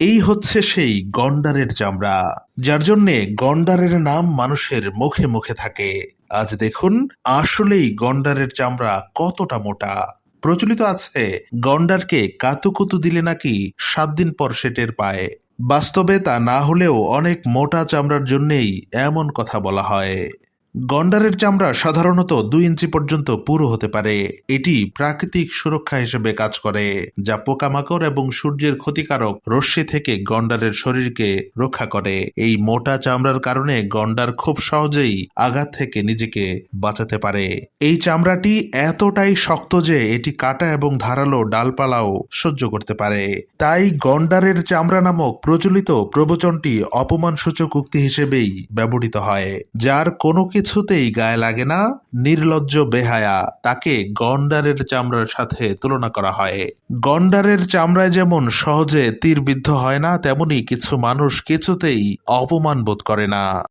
এই হচ্ছে সেই গন্ডারের চামড়া, যার জন্যে গন্ডারের নাম মানুষের মুখে মুখে থাকে। আজ দেখুন আসলেই গন্ডারের চামড়া কতটা মোটা। প্রচলিত আছে, গন্ডারকে কাতুকুতু দিলে নাকি সাত দিন পর সে টের পায়। বাস্তবে তা না হলেও অনেক মোটা চামড়ার জন্যেই এমন কথা বলা হয়। গন্ডারের চামড়া সাধারণত দুই ইঞ্চি পর্যন্ত পুরো হতে পারে। এটি প্রাকৃতিক সুরক্ষা হিসেবে কাজ করে, যা পোকামাকড় এবং সূর্যের ক্ষতিকারক রশ্মি থেকে গন্ডারের শরীরকে রক্ষা করে। এই মোটা চামড়ার কারণে গন্ডার খুব সহজেই আঘাত থেকে নিজেকে বাঁচাতে পারে। এই চামড়াটি এতটাই শক্ত যে এটি কাটা এবং ধারালো ডালপালাও সহ্য করতে পারে। তাই গন্ডারের চামড়া নামক প্রচলিত প্রবচনটি অপমানসূচক উক্তি হিসেবেই ব্যবহৃত হয়, যার কোনো কিছুতেই গায়ে লাগে না, নির্লজ্জ বেহায়া। তাকে গন্ডারের চামড়ার সাথে তুলনা করা হয়। গন্ডারের চামড়ায় যেমন সহজে তীরবিদ্ধ হয় না, তেমনি কিছু মানুষ কিছুতেই অপমান বোধ করে না।